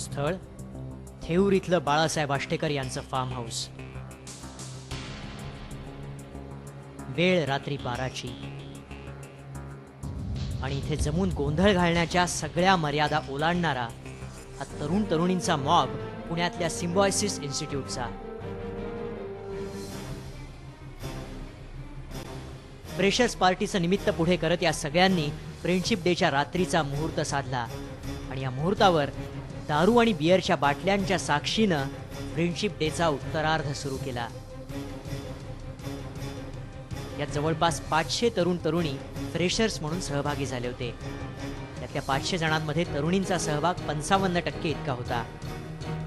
स्थळ? थेऊर इथलं बाळासाहेब आष्टेकर यांचं फार्म हाऊस वेळ रात्री बाराची. आणि इथे जमून गोंधळ घालण्याच्या सगळ्या मर्यादा ओलांडणारा हा तरुण तरुणींचा मॉब पुण्यातल्या सिम्बॉयसिस इन्स्टिट्यूटचा फ्रेशर्स पार्टीचं निमित्त पुढे करत या सगळ्यांनी फ्रेंडशिप डेच्या रात्रीचा मुहूर्त साधला. आणि या मुहूर्तावर दारू आणि बिअरच्या बाटल्यांच्या साक्षीनं फ्रेंडशिप डेचा उत्तरार्ध सुरू केला. यात जवळपास पाचशे तरुण तरुणी फ्रेशर्स म्हणून सहभागी झाले होते. त्यातल्या पाचशे जणांमध्ये तरुणींचा सहभाग पंचावन्न टक्के इतका होता.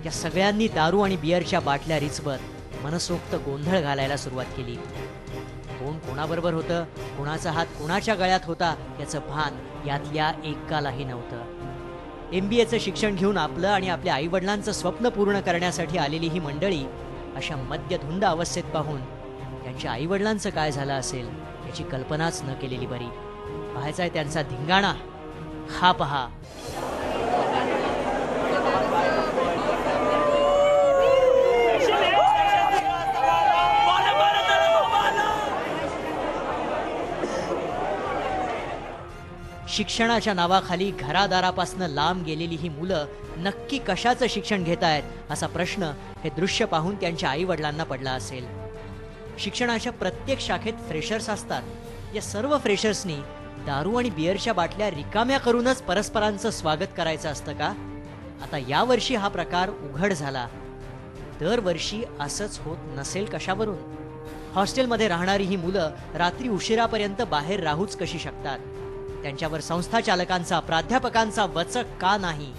या सगळ्यांनी दारू आणि बिअरच्या बाटल्या रिचवत मनसोक्त गोंधळ घालायला सुरुवात केली. कोण कोणाबरोबर होतं कोणाचा हात कोणाच्या गळ्यात होता याचं भान यातल्या एकालाही नव्हतं. एम बी एचं शिक्षण घेऊन आपलं आणि आपल्या आईवडिलांचं स्वप्न पूर्ण करण्यासाठी आलेली ही मंडळी अशा मद्यधुंद अवस्थेत पाहून त्यांच्या आईवडिलांचं काय झालं असेल याची कल्पनाच न केलेली बरी. पाहायचा आहे त्यांचा धिंगाणा. हा पहा. शिक्षणाच्या नावाखाली घरादारापासनं लांब गेलेली ही मुलं नक्की कशाचं शिक्षण घेत आहेत असा प्रश्न हे दृश्य पाहून त्यांच्या आई वडिलांना पडला असेल. शिक्षणाच्या प्रत्येक शाखेत फ्रेशर्स असतात. या सर्व फ्रेशर्सनी दारू आणि बिअरच्या बाटल्या रिकाम्या करूनच परस्परांचं स्वागत करायचं असतं का? आता यावर्षी हा प्रकार उघड झाला. दरवर्षी असंच होत नसेल कशावरून? हॉस्टेलमध्ये राहणारी ही मुलं रात्री उशिरापर्यंत बाहेर राहूच कशी शकतात? त्यांच्यावर संस्था चालकांचा प्राध्यापकांचा वचक का नाही?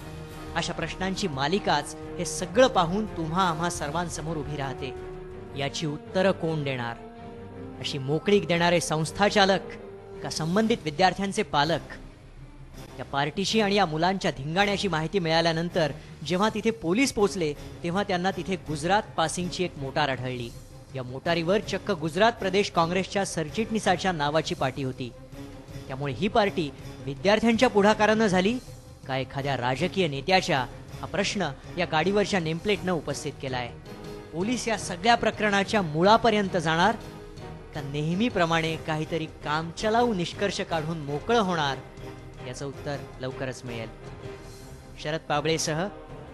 अशा प्रश्नांची मालिकाच हे सगळं पाहून तुम्हा आम्हा सर्वांसमोर उभी राहते. याची उत्तरं कोण देणार? अशी मोकळीक देणारे संस्था चालक का संबंधित विद्यार्थ्यांचे पालक? या पार्टीशी आणि या मुलांच्या धिंगाण्याची माहिती मिळाल्यानंतर जेव्हा तिथे पोलीस पोचले तेव्हा त्यांना तिथे गुजरात पासिंगची एक मोटार आढळली. या मोटारीवर चक्क गुजरात प्रदेश काँग्रेसच्या सरचिटणीसाच्या नावाची पाटी होती. त्यामुळे ही पार्टी विद्यार्थ्यांच्या पुढाकारानं झाली. का एखाद्या राजकीय नेत्याच्या? हा प्रश्न या गाडीवरच्या नेमप्लेटनं उपस्थित केलाय. पोलीस या सगळ्या प्रकरणाच्या मुळापर्यंत जाणार. का नेहमीप्रमाणे काहीतरी कामचलाऊ निष्कर्ष काढून मोकळं होणार? याचं उत्तर लवकरच मिळेल. शरद पाबळेसह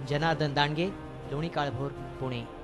जनार्दन दांडगे लोणी काळभोर पुणे.